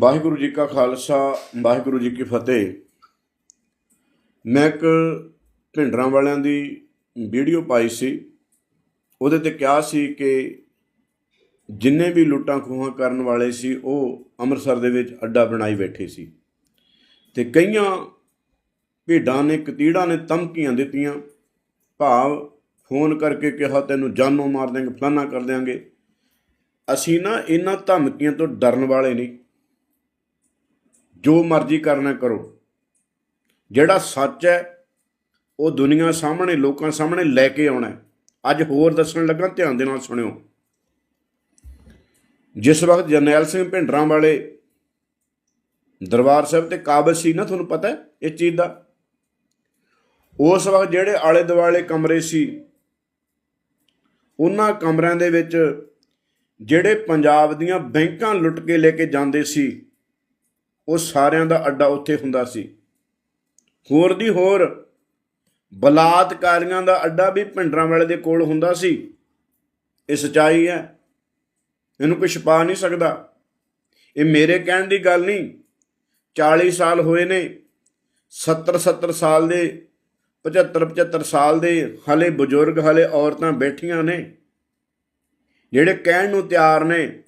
ਵਾਹਿਗੁਰੂ ਜੀ ਕਾ ਖਾਲਸਾ, ਵਾਹਿਗੁਰੂ ਜੀ ਕੀ ਫਤਿਹ। ਮੈਂ ਇੱਕ ਭਿੰਡਰਾਂ ਵਾਲਿਆਂ ਦੀ ਵੀਡੀਓ ਪਾਈ ਸੀ। ਉਹਦੇ ਤੇ ਕਿਹਾ ਸੀ ਕਿ ਜਿੰਨੇ ਵੀ ਲੁੱਟਾਂ ਖੋਹਾਂ ਕਰਨ ਵਾਲੇ ਸੀ, ਉਹ ਅੰਮ੍ਰਿਤਸਰ ਦੇ ਵਿੱਚ ਅੱਡਾ ਬਣਾਈ ਬੈਠੇ ਸੀ। ਤੇ ਕਈਆਂ ਭੇਡਾਂ ਨੇ, ਕਤੀੜਾਂ ਨੇ ਧਮਕੀਆਂ ਦਿੱਤੀਆਂ। ਭਾਵ ਫੋਨ ਕਰਕੇ ਕਿਹਾ, ਤੈਨੂੰ ਜਾਨੋਂ ਮਾਰ ਦੇਂਗੇ ਫਲਾਨਾ ਕਰ ਦਿਆਂਗੇ। ਅਸੀਂ ਨਾ ਇਹਨਾਂ ਧਮਕੀਆਂ ਤੋਂ ਡਰਨ ਵਾਲੇ ਨਹੀਂ। ਜੋ ਮਰਜ਼ੀ ਕਰਨਾ ਕਰੋ। ਜਿਹੜਾ ਸੱਚ ਹੈ, ਉਹ ਦੁਨੀਆ ਸਾਹਮਣੇ, ਲੋਕਾਂ ਸਾਹਮਣੇ ਲੈ ਕੇ ਆਉਣਾ ਅੱਜ ਹੋਰ ਦੱਸਣ ਲੱਗਾ, ਧਿਆਨ ਦੇ ਨਾਲ ਸੁਣਿਓ। ਜਿਸ ਵਕਤ ਜਰਨੈਲ ਸਿੰਘ ਭਿੰਡਰਾਂ ਵਾਲੇ ਦਰਬਾਰ ਸਾਹਿਬ ਤੇ ਕਾਬਜ ਸੀ ਨਾ, ਤੁਹਾਨੂੰ ਪਤਾ ਹੈ ਇਸ ਚੀਜ਼ ਦਾ? ਉਸ ਵਕਤ ਜਿਹੜੇ ਆਲੇ ਦੁਆਲੇ ਕਮਰੇ ਸੀ, ਉਹਨਾਂ ਕਮਰਿਆਂ ਦੇ ਵਿੱਚ ਜਿਹੜੇ ਪੰਜਾਬ ਦੀਆਂ ਬੈਂਕਾਂ ਲੁੱਟ ਕੇ ਲੈ ਕੇ ਜਾਂਦੇ ਸੀ ਉਹ ਸਾਰਿਆਂ ਦਾ ਅੱਡਾ ਉੱਥੇ ਹੁੰਦਾ ਸੀ। ਹੋਰ ਦੀ ਹੋਰ, ਬਲਾਤਕਾਰੀਆਂ ਦਾ ਅੱਡਾ ਵੀ ਭਿੰਡਰਾਂ ਵਾਲੇ ਦੇ ਕੋਲ ਹੁੰਦਾ ਸੀ। ਇਹ ਸਚਾਈ ਹੈ। ਇਹਨੂੰ ਕੋਈ ਛੁਪਾ ਨਹੀਂ ਸਕਦਾ। ਇਹ ਮੇਰੇ ਕਹਿਣ ਦੀ ਗੱਲ ਨਹੀਂ। 40 ਸਾਲ ਹੋਏ ਨੇ। 70 70 ਸਾਲ ਦੇ 75 75 ਸਾਲ ਦੇ ਹਲੇ ਬਜ਼ੁਰਗ, ਹਲੇ ਔਰਤਾਂ ਬੈਠੀਆਂ ਨੇ। ਜਿਹੜੇ ਕਹਿਣ ਨੂੰ ਤਿਆਰ ਨੇ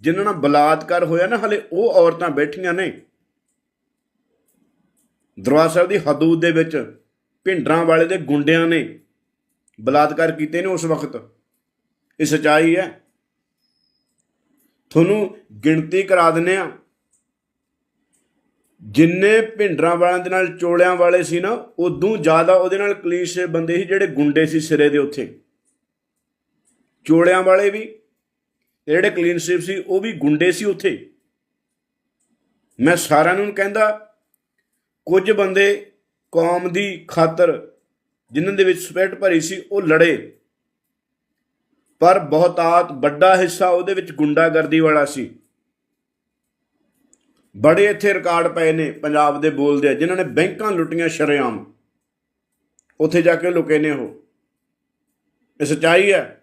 ਜਿਨ੍ਹਾਂ ਨਾਲ ਬਲਾਤਕਾਰ ਹੋਇਆ ਨਾ, ਹਲੇ ਉਹ ਔਰਤਾਂ ਬੈਠੀਆਂ ਨੇ। ਦਰਬਾਰ ਸਾਹਿਬ ਦੀ ਹਦੂਦ ਦੇ ਵਿੱਚ ਭਿੰਡਰਾਂ ਵਾਲੇ ਦੇ ਗੁੰਡਿਆਂ ਨੇ ਬਲਾਤਕਾਰ ਕੀਤੇ ਨੇ ਉਸ ਵਕਤ। ਇਹ ਸਚਾਈ ਹੈ। ਤੁਹਾਨੂੰ ਗਿਣਤੀ ਕਰਾ ਦਿੰਨੇ ਆ ਜਿੰਨੇ ਭਿੰਡਰਾਂ ਵਾਲਿਆਂ ਦੇ ਨਾਲ ਚੋਲਿਆਂ ਵਾਲੇ ਸੀ ਨਾ, ਉਦੋਂ ਜ਼ਿਆਦਾ ਉਹਦੇ ਨਾਲ ਕਲੀਸ਼ੇ ਬੰਦੇ ਸੀ ਜਿਹੜੇ ਗੁੰਡੇ ਸੀ ਸਿਰੇ ਦੇ ਉੱਥੇ ਚੋਲਿਆਂ ਵਾਲੇ ਵੀ ਤੇ ਜਿਹੜੇ ਕਲੀਨ ਸਵੀਪ ਸੀ, ਉਹ ਵੀ ਗੁੰਡੇ ਸੀ ਉੱਥੇ। ਮੈਂ ਸਾਰਿਆਂ ਨੂੰ ਕਹਿੰਦਾ, ਕੁਝ ਬੰਦੇ ਕੌਮ ਦੀ ਖਾਤਰ ਜਿਨ੍ਹਾਂ ਦੇ ਵਿੱਚ ਸਪਿਰਟ ਭਰੀ ਸੀ, ਉਹ ਲੜੇ। ਪਰ ਬਹੁਤਾਤ ਵੱਡਾ ਹਿੱਸਾ ਉਹਦੇ ਵਿੱਚ ਗੁੰਡਾਗਰਦੀ ਵਾਲਾ ਸੀ। ਬੜੇ ਇੱਥੇ ਰਿਕਾਰਡ ਪਏ ਨੇ ਪੰਜਾਬ ਦੇ ਬੋਲਦੇ ਆ, ਜਿਨ੍ਹਾਂ ਨੇ ਬੈਂਕਾਂ ਲੁੱਟੀਆਂ ਸ਼ਰੇਆਮ। ਉੱਥੇ ਜਾ ਕੇ ਲੁਕੇ ਨੇ ਉਹ। ਇਹ ਸੱਚਾਈ ਹੈ।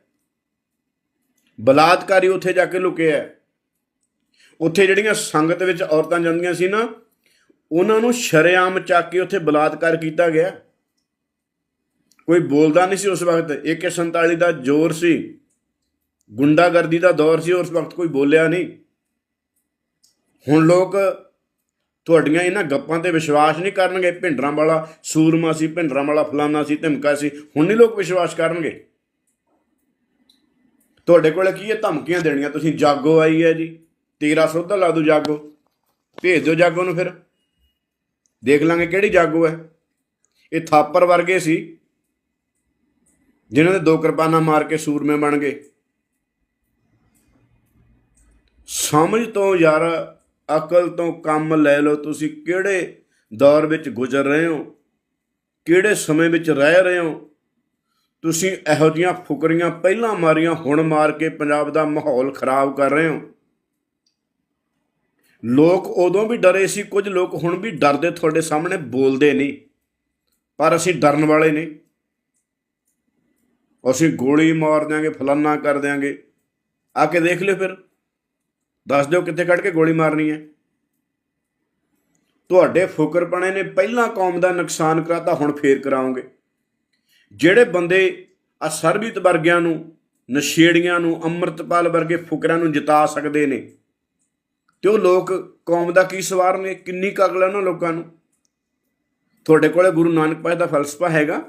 ਬਲਾਤਕਾਰੀ ਉੱਥੇ ਜਾ ਕੇ ਲੁਕਿਆ ਉੱਥੇ ਜਿਹੜੀਆਂ ਸੰਗਤ ਵਿੱਚ ਔਰਤਾਂ ਜਾਂਦੀਆਂ ਸੀ ਨਾ, ਉਹਨਾਂ ਨੂੰ ਸ਼ਰੇਆਮ ਚੱਕ ਕੇ ਉੱਥੇ ਬਲਾਤਕਾਰ ਕੀਤਾ ਗਿਆ। ਕੋਈ ਬੋਲਦਾ ਨਹੀਂ ਸੀ ਉਸ ਵਕਤ। AK47 ਦਾ ਜ਼ੋਰ ਸੀ। ਗੁੰਡਾਗਰਦੀ ਦਾ ਦੌਰ ਸੀ, ਉਸ ਵਕਤ ਕੋਈ ਬੋਲਿਆ ਨਹੀਂ। ਹੁਣ ਲੋਕ ਤੁਹਾਡੀਆਂ ਇਹਨਾਂ ਗੱਪਾਂ ਤੇ ਵਿਸ਼ਵਾਸ ਨਹੀਂ ਕਰਨਗੇ। ਭਿੰਡਰਾਂ ਵਾਲਾ ਸੂਰਮਾ ਸੀ ਭਿੰਡਰਾਂ ਵਾਲਾ ਫਲਾਨਾ ਸੀ, ਧਮਕਾ ਸੀ। ਹੁਣ ਨਹੀਂ ਲੋਕ ਵਿਸ਼ਵਾਸ ਕਰਨਗੇ। ਤੁਹਾਡੇ ਕੋਲ ਕੀ ਹੈ ਧਮਕੀਆਂ ਦੇਣੀਆਂ? ਤੁਸੀਂ ਜਾਗੋ ਆਈ ਹੈ ਜੀ। ਤੇਰਾ ਸੋਧਾ ਲਾ ਦੋ ਜਾਗੋ। ਭੇਜ ਦਿਓ ਜਾਗੋ ਨੂੰ ਫਿਰ। ਦੇਖ ਲਾਂਗੇ ਕਿਹੜੀ ਜਾਗੋ ਹੈ। ਇਹ ਥਾਪਰ ਵਰਗੇ ਸੀ। ਜਿਨ੍ਹਾਂ ਦੇ ਦੋ ਕਿਰਪਾਨਾਂ ਮਾਰ ਕੇ ਸੂਰਮੇ ਬਣ ਗਏ। ਸਮਝ ਤੋਂ ਯਾਰ, ਅਕਲ ਤੋਂ ਕੰਮ ਲੈ ਲਓ। ਤੁਸੀਂ ਕਿਹੜੇ ਦੌਰ ਵਿੱਚ ਗੁਜ਼ਰ ਰਹੇ ਹੋ? ਕਿਹੜੇ ਸਮੇਂ ਵਿੱਚ ਰਹਿ ਰਹੇ ਹੋ? ਤੁਸੀਂ ਇਹੋ ਜੀਆਂ ਫੁਕਰੀਆਂ ਪਹਿਲਾਂ ਮਾਰੀਆਂ, ਹੁਣ ਮਾਰ ਕੇ ਪੰਜਾਬ ਦਾ ਮਾਹੌਲ ਖਰਾਬ ਕਰ ਰਹੇ ਹੋ। ਲੋਕ ਉਦੋਂ ਵੀ ਡਰੇ ਸੀ, ਕੁਝ ਲੋਕ ਹੁਣ ਵੀ ਡਰਦੇ ਤੁਹਾਡੇ ਸਾਹਮਣੇ, ਬੋਲਦੇ ਨਹੀਂ। ਪਰ ਅਸੀਂ ਡਰਨ ਵਾਲੇ ਨਹੀਂ। ਅਸੀਂ ਗੋਲੀ ਮਾਰ ਦਿਆਂਗੇ, ਫਲਾਨਾ ਕਰ ਦਿਆਂਗੇ। ਆ ਕੇ ਦੇਖ ਲਿਓ ਫਿਰ। ਦੱਸ ਦਿਓ ਕਿੱਥੇ ਕੱਢ ਕੇ ਗੋਲੀ ਮਾਰਨੀ ਹੈ। ਤੁਹਾਡੇ ਫੁਕਰਪਣੇ ਨੇ, ਪਹਿਲਾਂ ਕੌਮ ਦਾ ਨੁਕਸਾਨ ਕਰਾਤਾ, ਹੁਣ ਫੇਰ ਕਰਾਉਂਗੇ ਜਿਹੜੇ ਬੰਦੇ ਆ ਸਰਬਿਤ ਵਰਗਿਆਂ ਨੂੰ, ਨਸ਼ੇੜੀਆਂ ਨੂੰ, ਅੰਮ੍ਰਿਤਪਾਲ ਵਰਗੇ ਫੁਕਰਾਂ ਨੂੰ ਜਿਤਾ ਸਕਦੇ ਨੇ, ਤੇ ਉਹ ਲੋਕ ਕੌਮ ਦਾ ਕੀ ਸਵਾਰ ਨੇ? ਕਿੰਨੀ ਕਗਲ ਹੈ ਉਹਨਾਂ ਲੋਕਾਂ ਨੂੰ? ਤੁਹਾਡੇ ਕੋਲੇ ਗੁਰੂ ਨਾਨਕ ਪਾਸ਼ ਦਾ ਫਲਸਫਾ ਹੈਗਾ।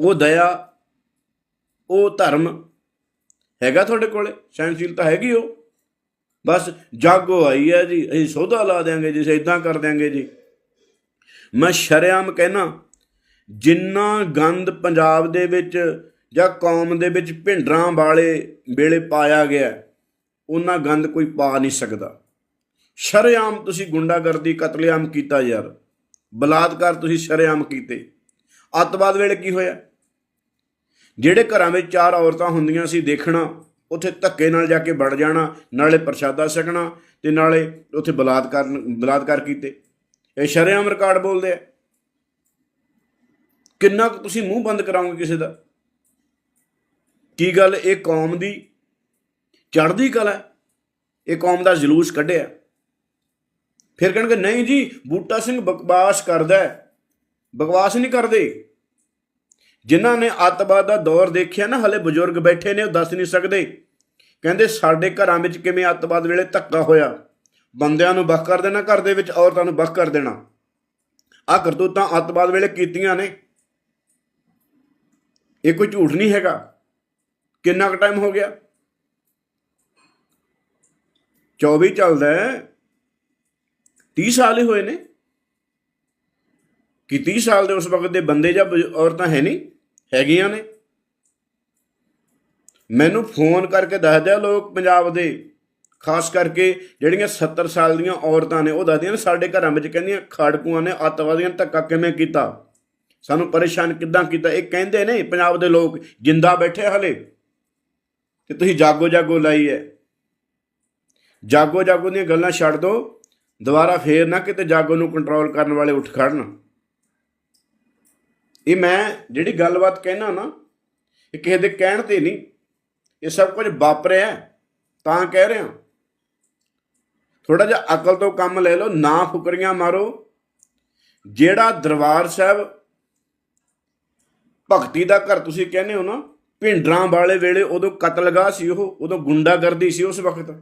ਉਹ ਦਇਆ, ਉਹ ਧਰਮ ਹੈਗਾ ਤੁਹਾਡੇ ਕੋਲੇ? ਸਹਿਨਸ਼ੀਲਤਾ ਹੈਗੀ ਉਹ? ਬਸ ਜਾਗੋ ਆਈ ਹੈ ਜੀ, ਅਸੀਂ ਸੌਦਾ ਲਾ ਦਿਆਂਗੇ ਜੀ, ਅਸੀਂ ਇਦਾਂ ਕਰ ਦਿਆਂਗੇ ਜੀ। ਮੈਂ ਸ਼ਰੇਆਮ ਕਹਿਣਾ ਜਿੰਨਾ ਗੰਦ ਪੰਜਾਬ ਦੇ ਵਿੱਚ ਜਾਂ ਕੌਮ ਦੇ ਵਿੱਚ ਭਿੰਡਰਾਂ ਵਾਲੇ ਵੇਲੇ ਪਾਇਆ ਗਿਆ, ਉਹਨਾਂ ਗੰਦ ਕੋਈ ਪਾ ਨਹੀਂ ਸਕਦਾ। ਸ਼ਰੇਆਮ ਤੁਸੀਂ ਗੁੰਡਾਗਰਦੀ, ਕਤਲੇਆਮ ਕੀਤਾ ਯਾਰ। ਬਲਾਤਕਾਰ ਤੁਸੀਂ ਸ਼ਰੇਆਮ ਕੀਤੇ। ਅੱਤਵਾਦ ਵੇਲੇ ਕੀ ਹੋਇਆ? ਜਿਹੜੇ ਘਰਾਂ ਵਿੱਚ ਚਾਰ ਔਰਤਾਂ ਹੁੰਦੀਆਂ ਸੀ, ਦੇਖਣਾ, ਉੱਥੇ ਧੱਕੇ ਨਾਲ ਜਾ ਕੇ ਵੜ ਜਾਣਾ, ਨਾਲੇ ਪ੍ਰਸ਼ਾਦਾ ਛਕਣਾ ਤੇ ਨਾਲੇ ਉੱਥੇ ਬਲਾਤਕਾਰ ਬਲਾਤਕਾਰ ਕੀਤੇ। ਇਹ ਸ਼ਰੇਆਮ ਰਿਕਾਰਡ ਬੋਲਦੇ ਆ। ਕਿੰਨਾ ਕੁ ਤੁਸੀਂ ਮੂੰਹ ਬੰਦ ਕਰਾਓਗੇ ਕਿਸੇ ਦਾ? ਕੀ ਗੱਲ, ਇਹ ਕੌਮ ਦੀ ਚੜ੍ਹਦੀ ਕਲਾ ਇਹ ਕੌਮ ਦਾ ਜਲੂਸ ਕੱਢਿਆ। ਫਿਰ ਕਹਿਣਗੇ, ਨਹੀਂ ਜੀ, ਬੂਟਾ ਸਿੰਘ ਬਕਵਾਸ ਕਰਦਾ ਹੈ। ਬਕਵਾਸ ਨਹੀਂ ਕਰਦੇ। ਜਿਨ੍ਹਾਂ ਨੇ ਅੱਤਵਾਦ ਦਾ ਦੌਰ ਦੇਖਿਆ ਨਾ, ਹਲੇ ਬਜ਼ੁਰਗ ਬੈਠੇ ਨੇ, ਉਹ ਦੱਸ ਨਹੀਂ ਸਕਦੇ। ਕਹਿੰਦੇ, ਸਾਡੇ ਘਰਾਂ ਵਿੱਚ ਕਿਵੇਂ ਅੱਤਵਾਦ ਵੇਲੇ ਧੱਕਾ ਹੋਇਆ? ਬੰਦਿਆਂ ਨੂੰ ਬਖ ਕਰ ਦੇਣਾ, ਘਰ ਦੇ ਵਿੱਚ ਔਰਤਾਂ ਨੂੰ ਬਖ ਕਰ ਦੇਣਾ। ਆ ਕਰਤੂਤਾਂ ਅੱਤਵਾਦ ਵੇਲੇ ਕੀਤੀਆਂ ਨੇ। ਇਹ ਕੋਈ ਝੂਠ ਨਹੀਂ ਹੈਗਾ। ਕਿੰਨਾ ਕੁ ਟਾਈਮ ਹੋ ਗਿਆ? 24 ਚੱਲਦਾ ਹੈ। 30 ਸਾਲ ਹੀ ਹੋਏ ਨੇ। ਕਿ 30 ਸਾਲ ਦੇ ਉਸ ਵਕਤ ਦੇ ਬੰਦੇ ਜਾਂ ਔਰਤਾਂ ਹੈ ਨਹੀਂ? ਹੈਗੀਆਂ ਨੇ। ਮੈਨੂੰ ਫੋਨ ਕਰਕੇ ਦੱਸਦੇ ਲੋਕ ਪੰਜਾਬ ਦੇ। ਖਾਸ ਕਰਕੇ ਜਿਹੜੀਆਂ 70 ਸਾਲ ਦੀਆਂ ਔਰਤਾਂ ਨੇ, ਉਹ ਦੱਸਦੀਆਂ ਨੇ ਸਾਡੇ ਘਰਾਂ ਵਿੱਚ ਕਹਿੰਦੀਆਂ, ਖਾੜਕੂਆਂ ਨੇ, ਅੱਤਵਾਦੀਆਂ ਧੱਕਾ ਕਿਵੇਂ ਕੀਤਾ? ਸਾਨੂੰ ਪਰੇਸ਼ਾਨ ਕਿੱਦਾਂ ਕੀਤਾ? ਇਹ ਕਹਿੰਦੇ ਨੇ ਪੰਜਾਬ ਦੇ ਲੋਕ, ਜਿੰਦਾ ਬੈਠੇ ਹਲੇ। ਤੇ ਤੁਸੀਂ ਜਾਗੋ ਜਾਗੋ ਲਾਈ ਹੈ ਜਾਗੋ ਜਾਗੋ ਦੀਆਂ ਗੱਲਾਂ ਛੱਡ ਦਿਓ ਦੁਬਾਰਾ ਫੇਰ ਨਾ ਕਿਤੇ ਜਾਗੋ ਨੂੰ ਕੰਟਰੋਲ ਕਰਨ ਵਾਲੇ ਉੱਠ ਖੜਨ। ਇਹ ਮੈਂ ਜਿਹੜੀ ਗੱਲਬਾਤ ਕਹਿਣਾ ਨਾ, ਇਹ ਕਿਸੇ ਦੇ ਕਹਿਣ ਤੇ ਨਹੀਂ। ਇਹ ਸਭ ਕੁਝ ਵਾਪਰਿਆ ਤਾਂ ਕਹਿ ਰਿਹਾ। ਥੋੜਾ ਜਿਹਾ ਅਕਲ ਤੋਂ ਕੰਮ ਲੈ ਲਓ, ਨਾ ਫੁਕਰੀਆਂ ਮਾਰੋ। ਜਿਹੜਾ ਦਰਬਾਰ ਸਾਹਿਬ ਭਗਤੀ ਦਾ ਘਰ ਤੁਸੀਂ ਕਹਿੰਦੇ ਹੋ ਨਾ, ਭਿੰਡਰਾਂ ਵਾਲੇ ਵੇਲੇ ਉਦੋਂ ਕਤਲਗਾਹ ਸੀ ਉਹ, ਉਦੋਂ ਗੁੰਡਾਗਰਦੀ ਸੀ ਉਸ ਵਕਤ।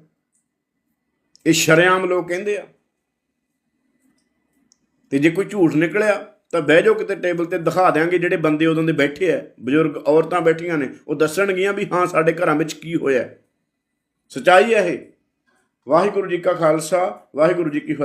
ਇਹ ਸ਼ਰੇਆਮ ਲੋਕ ਕਹਿੰਦੇ ਆ। ਤੇ ਜੇ ਕੋਈ ਝੂਠ ਨਿਕਲਿਆ, ਤਾਂ ਬਹਿ ਜਾਓ ਕਿਤੇ ਟੇਬਲ ਤੇ, ਦਿਖਾ ਦਿਆਂਗੇ ਜਿਹੜੇ ਬੰਦੇ ਉਦੋਂ ਦੇ ਬੈਠੇ ਆ। ਬਜ਼ੁਰਗ ਔਰਤਾਂ ਬੈਠੀਆਂ ਨੇ, ਉਹ ਦੱਸਣਗੀਆਂ ਵੀ ਹਾਂ, ਸਾਡੇ ਘਰਾਂ ਵਿੱਚ ਕੀ ਹੋਇਆ। ਸਚਾਈ ਹੈ ਇਹ। ਵਾਹਿਗੁਰੂ ਜੀ ਕਾ ਖਾਲਸਾ, ਵਾਹਿਗੁਰੂ ਜੀ ਕੀ ਫਤਿਹ।